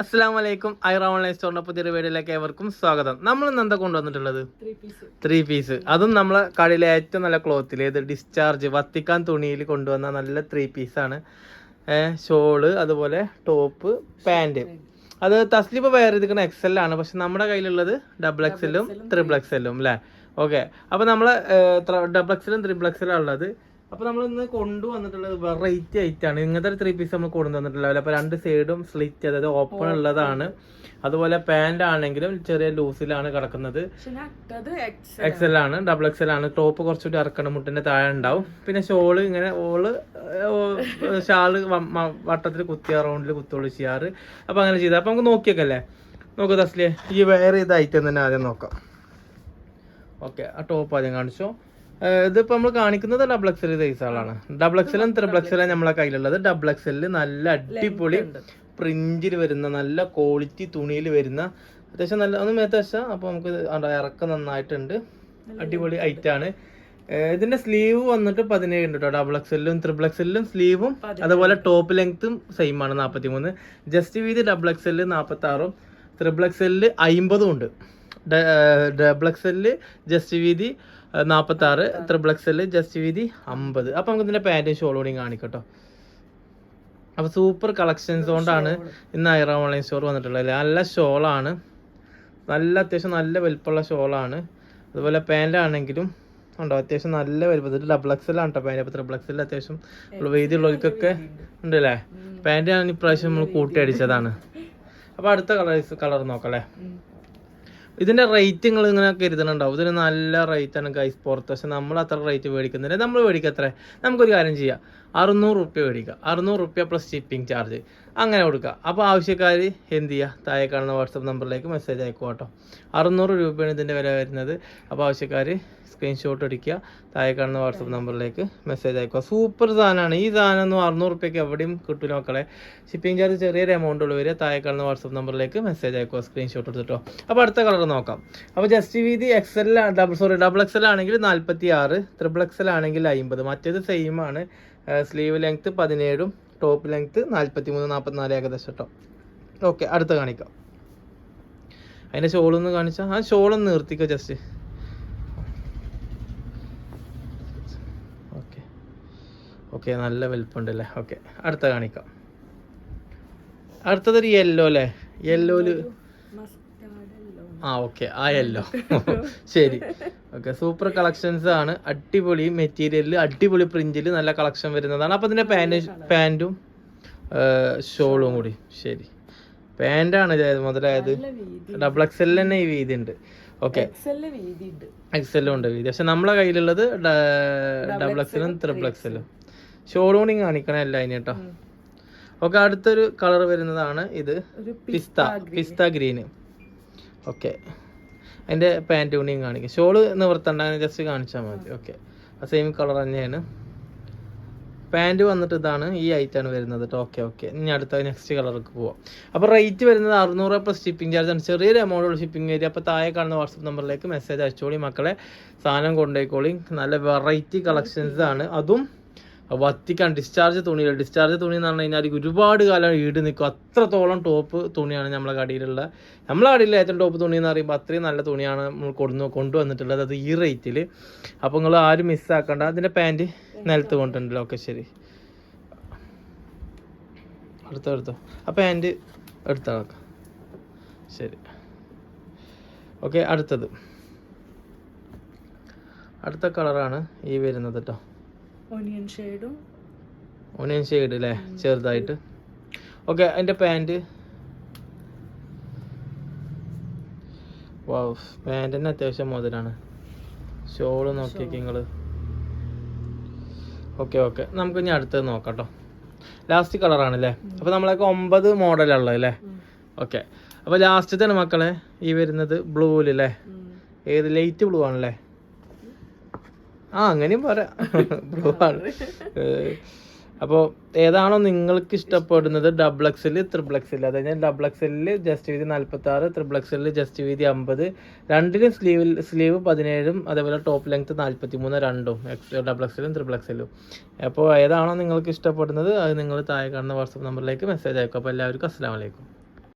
അസ്സാം വലൈക്കും ഐറ ഓൺലൈൻ സ്റ്റോറിന്റെ പുതിയ വീഡിയോയിലേക്ക് ഏവർക്കും സ്വാഗതം. നമ്മൾ ഇന്ന് എന്താ കൊണ്ടുവന്നിട്ടുള്ളത്? ത്രീ പീസ് അതും നമ്മളെ കടയിലെ ഏറ്റവും നല്ല ക്ലോത്തിൽ ഏത് ഡിസ്ചാർജ് വത്തിക്കാൻ തുണിയിൽ കൊണ്ടുവന്ന നല്ല ത്രീ പീസാണ് ഷോൾ അതുപോലെ ടോപ്പ് പാന്റ് അത് തസ്ലിപ്പ് വെയർ എക്സ് എക്സൽ ആണ്. പക്ഷെ നമ്മുടെ കയ്യിലുള്ളത് ഡബിൾ എക്സലും ത്രിബിൾ എക്സലും അല്ലേ ഓക്കെ അപ്പോൾ നമ്മൾ ഡബിൾ എക്സലും ത്രിബിൾ എക്സലും ഉള്ളത് അപ്പോൾ നമ്മൾ ഇന്ന് കൊണ്ടുവന്നിട്ടുള്ളത് വെറൈറ്റി ഐറ്റാണ് ഇങ്ങനത്തെ ഒരു ത്രീ പീസ് നമ്മൾ കൊണ്ടുവന്നിട്ടുള്ളത് അപ്പോൾ രണ്ട് സൈഡും സ്ലിറ്റ് അതായത് ഓപ്പൺ ഉള്ളതാണ്. അതുപോലെ പാന്റ് ആണെങ്കിലും ചെറിയ ലൂസിലാണ് കിടക്കുന്നത്. എക്സ് എൽ എക്സൽ ആണ്. ഡബിൾ എക്സൽ ആണ്. ടോപ്പ് കുറച്ചുകൂടി ഇറക്കണം മുട്ടിന്റെ താഴെ ഉണ്ടാവും. പിന്നെ ഷോൾ ഇങ്ങനെ ഓൾ ഷാൾ വട്ടത്തിൽ കുത്തിയ റൗണ്ടിൽ കുത്തോൾ ചെയ്യാറ്. അപ്പൊ അങ്ങനെ ചെയ്ത. അപ്പൊ നമുക്ക് നോക്കിയൊക്കെ നോക്കൂ തസ്ലിയെ. ഈ വേറെ ഇത് ഐറ്റം തന്നെ ആദ്യം നോക്കാം. ഓക്കെ ആ ടോപ്പ് ആദ്യം കാണിച്ചോ. ഏഹ് ഇതിപ്പോ നമ്മൾ കാണിക്കുന്നത് ഡബിൾ എക്സൽ സൈസുകളാണ് ഡബിൾ എക്സലും ത്രിബിൾ എക്സലും നമ്മളെ കയ്യിലുള്ളത്. ഡബിൾ എക്സലിൽ നല്ല അടിപൊളി പ്രിന്റിൽ വരുന്ന നല്ല ക്വാളിറ്റി തുണിയിൽ വരുന്ന അത്യാവശ്യം നല്ല ഒന്ന് മേത്ത് വെച്ചാൽ അപ്പോൾ നമുക്ക് ഇറക്കം നന്നായിട്ടുണ്ട്. അടിപൊളി ഐറ്റാണ് ഇതിന്റെ സ്ലീവ് വന്നിട്ട് പതിനേഴ് ഉണ്ട് കേട്ടോ ഡബിൾ എക്സലിലും ത്രിബിൾ എക്സലിലും സ്ലീവും അതുപോലെ ടോപ്പ് ലെങ്ത്തും സെയിം ആണ് നാൽപ്പത്തി മൂന്ന് ജസ്റ്റ് വീതി ഡബിൾ എക്സലിൽ നാൽപ്പത്തി ആറും ത്രിബിൾ എക്സലിൽ അമ്പതും ഉണ്ട്. ഡബിൾ എക്സലിൽ ജസ്റ്റ് വീതി നാൽപ്പത്തി ആറ് ത്രിബിൾ എക്സലിൽ ജസ്റ്റ് വീതി അമ്പത്. അപ്പൊ നമുക്ക് ഇതിന്റെ പാന്റും ഷോളും കൂടി കാണിക്കട്ടോ. അപ്പൊ സൂപ്പർ കളക്ഷൻസ് കൊണ്ടാണ് ഇന്ന് ഐറ ഓൺലൈൻ സ്റ്റോർ വന്നിട്ടുള്ളത്. നല്ല ഷോളാണ് നല്ല അത്യാവശ്യം നല്ല വലിപ്പമുള്ള ഷോളാണ് അതുപോലെ പാന്റ് ആണെങ്കിലും ഉണ്ടോ? അത്യാവശ്യം നല്ല വലിപ്പം. ഇത് ഡബിൾ എക്സലാണ് കേട്ടോ പാന്റ് അപ്പോൾ ത്രിബിൾ എക്സൽ അത്യാവശ്യം വീതിയുള്ളവർക്കൊക്കെ ഉണ്ട് അല്ലേ പാന്റ് ആണ് ഇപ്രാവശ്യം നമ്മൾ കൂട്ടി അടിച്ചതാണ്. അപ്പോൾ അടുത്ത കളർ കളർ നോക്കാം അല്ലേ ഇതിന്റെ റേറ്റ് നിങ്ങൾ ഇങ്ങനെ കരുതണുണ്ടാവും ഇതിന് നല്ല റേറ്റ് ആണ് ഗൈസ് പുറത്ത്. പക്ഷെ നമ്മൾ അത്ര റേറ്റ് മേടിക്കുന്നില്ല. നമ്മൾ മേടിക്കുക എത്ര നമുക്കൊരു കാര്യം ചെയ്യാം. അറുന്നൂറ് റുപ്യ മേടിക്കുക അറുന്നൂറ് റുപ്യ പ്ലസ് ഷിപ്പിംഗ് ചാർജ് അങ്ങനെ കൊടുക്കുക. അപ്പോൾ ആവശ്യക്കാർ എന്ത് ചെയ്യുക താഴെ കാണുന്ന വാട്സപ്പ് നമ്പറിലേക്ക് മെസ്സേജ് അയക്കുക കേട്ടോ. അറുന്നൂറ് രൂപയാണ് ഇതിന്റെ വില വരുന്നത്. അപ്പോൾ ആവശ്യക്കാർ സ്ക്രീൻഷോട്ട് അടിക്കുക താഴെ കാണുന്ന വാട്സപ്പ് നമ്പറിലേക്ക് മെസ്സേജ് അയക്കുക. സൂപ്പർ സാധനമാണ്. ഈ സാധനം ഒന്നും അറുന്നൂറ് റുപ്യക്ക് എവിടെയും കിട്ടില്ല മക്കളെ. ഷിപ്പിംഗ് ചാർജ് ചെറിയൊരു എമൗണ്ട് ഉള്ളവർ വരിക. താഴെ കാണുന്ന വാട്സപ്പ് നമ്പറിലേക്ക് മെസ്സേജ് അയക്കുക. സ്ക്രീൻഷോട്ട് എടുത്തിട്ടോ. അപ്പോൾ അടുത്ത കളർ നോക്കാം. അപ്പോൾ ജസ്റ്റ് വീതി X L double sorry double X L ആണെങ്കിൽ നാൽപ്പത്തി ആറ് ത്രിബിൾ എൽ ആണെങ്കിൽ അമ്പത് മറ്റേത് സെയിം ആണ്. സ്ലീവ് ലെങ്ത്ത് പതിനേഴും ടോപ്പ് ലെങ്ത്ത് നാൽപ്പത്തി മൂന്ന് നാൽപ്പത്തിനാല് ഏകദേശം കേട്ടോ ഓക്കെ അടുത്ത കാണിക്കാം. അതിന്റെ ഷോളൊന്ന് കാണിച്ചാൽ ആ ഷോളൊന്ന് നിർത്തിക്കോ ജസ്റ്റ് ഓക്കെ ഓക്കെ നല്ല വലിപ്പമുണ്ട് അല്ലേ ഓക്കെ അടുത്ത കാണിക്കാം. അടുത്തതൊരു യെല്ലോ അല്ലേ മസ്റ്റാർഡല്ലോ ആ ഓക്കെ. ആ യെല്ലോ ശരി. ഓക്കെ സൂപ്പർ കളക്ഷൻസ് ആണ്. അടിപൊളി മെറ്റീരിയലിൽ അടിപൊളി പ്രിന്റിൽ നല്ല കളക്ഷൻ വരുന്നതാണ്. അപ്പൊ ഇതിന്റെ പാന്റ് പാന്റും ഷോളും കൂടി. ശരി. പാന്റാണ് മുതലായത്. ഡബിൾ എക്സ് ഡബിൾ എക്സലിൽ തന്നെ ഈ വീതി ഉണ്ട് ഓക്കെ എക്സലിൽ വീതി ഉണ്ട് എക്സലും ഉണ്ട് വീതി. പക്ഷെ നമ്മളെ കയ്യിലുള്ളത് ഡബിൾ എക്സലും ത്രിബിൾ എക്സലും ഷോളും കൂടി കാണിക്കണം എല്ലാം അതിന് കേട്ടോ. ഓക്കെ അടുത്തൊരു കളർ വരുന്നതാണ് ഇത്. പിസ്ത. പിസ്ത ഗ്രീന്. ഓക്കെ അതിന്റെ പാന്റ് തുണിയും കാണിക്കും. ഷോൾ നിവർത്തണ്ട ജസ്റ്റ് കാണിച്ചാൽ മതി. ഓക്കെ ആ സെയിം കളർ തന്നെയാണ്. പാന്റ് വന്നിട്ട് ഇതാണ് ഈ ഐറ്റാണ് വരുന്നത്. കേട്ടോ ഓക്കെ ഓക്കെ ഇനി അടുത്ത നെക്സ്റ്റ് കളർക്ക് പോവാം. അപ്പോൾ റേറ്റ് വരുന്നത് അറുന്നൂറ് പ്ലസ് ഷിപ്പിംഗ് ചാർജ് ആണ്. ചെറിയൊരു എമൗണ്ട് ഉള്ള ഷിപ്പിംഗ് വരിക അപ്പോൾ താഴെ കാണുന്ന വാട്സപ്പ് നമ്പറിലേക്ക് മെസ്സേജ് അയച്ചോളി. മക്കളെ സാധനം കൊണ്ടുപോയിക്കോളി. നല്ല വെറൈറ്റി കളക്ഷൻസ് ആണ്. അതും വത്തിക്കാൻ ഡിസ്ചാർജ് തുണികൾ ഡിസ്ചാർജ് തുണി എന്ന് പറഞ്ഞു കഴിഞ്ഞാൽ ഒരുപാട് കാലം ഈട് നിൽക്കും അത്രത്തോളം ടോപ്പ് തുണിയാണ് നമ്മളെ കടയിലുള്ള. നമ്മളെ കടയിൽ ഏറ്റവും ടോപ്പ് തുണി എന്ന് പറയുമ്പോൾ അത്രയും നല്ല തുണിയാണ് നമ്മൾ കൊടുന്നു കൊണ്ടുവന്നിട്ടുള്ളത്. അത് ഈ റേറ്റിൽ അപ്പോൾ നിങ്ങൾ ആരും മിസ്സാക്കണ്ട അതിന്റെ പാന്റ് നിലത്ത് കൊണ്ടുണ്ടല്ലോ ഓക്കെ ശരി എടുത്തോ എടുത്തോ ആ പാന്റ് എടുത്താക്കാം ശരി. ഓക്കെ അടുത്തത്. അടുത്ത കളറാണ് ഈ വരുന്നത് കേട്ടോ ഒനിയൻ ഷെയ്ഡും ഓണിയൻ ഷെയ്ഡ് അല്ലേ ചെറുതായിട്ട്. ഓക്കെ അതിന്റെ പാന്റ് പാന്റ് തന്നെ അത്യാവശ്യം മുതലാണ് ഷോൾ നോക്കിയേക്ക് നിങ്ങൾ ഓക്കെ ഓക്കെ നമുക്ക് ഇനി അടുത്തത് നോക്കാം കേട്ടോ ലാസ്റ്റ് കളർ ആണല്ലേ അപ്പോൾ നമ്മളൊക്കെ ഒമ്പത് മോഡലുള്ളത് അല്ലേ? ഓക്കെ അപ്പോൾ തന്നെ മക്കളെ ഈ വരുന്നത് ബ്ലൂവിലല്ലേ ഏത് ലൈറ്റ് ബ്ലൂ ആണല്ലേ? ആ അങ്ങനെയും പറയാം. ബ്ലൂ ആണ്. അപ്പോൾ ഏതാണോ നിങ്ങൾക്ക് ഇഷ്ടപ്പെടുന്നത്? ഡബിൾ ത്രിബ്ലക്സിൽ അതായത് ഡബിൾ എക്സലിൽ ജസ്റ്റ് വീതി നാൽപ്പത്തി ആറ് ത്രിബിൾ എക്സലിൽ ജസ്റ്റ് വീതി അമ്പത്. രണ്ടിലും സ്ലീവിൽ സ്ലീവ് പതിനേഴും അതേപോലെ ടോപ്പ് ലെങ്ത് നാൽപ്പത്തി മൂന്ന് രണ്ടും എക്സ് ത്രിബിൾ എക്സലും അപ്പോൾ ഏതാണോ നിങ്ങൾക്ക് ഇഷ്ടപ്പെടുന്നത് അത് നിങ്ങൾ താഴെ കാണുന്ന വാട്സപ്പ് നമ്പറിലേക്ക് മെസ്സേജ് അയക്കും. അപ്പോൾ എല്ലാവർക്കും അസ്സാം വലൈക്കും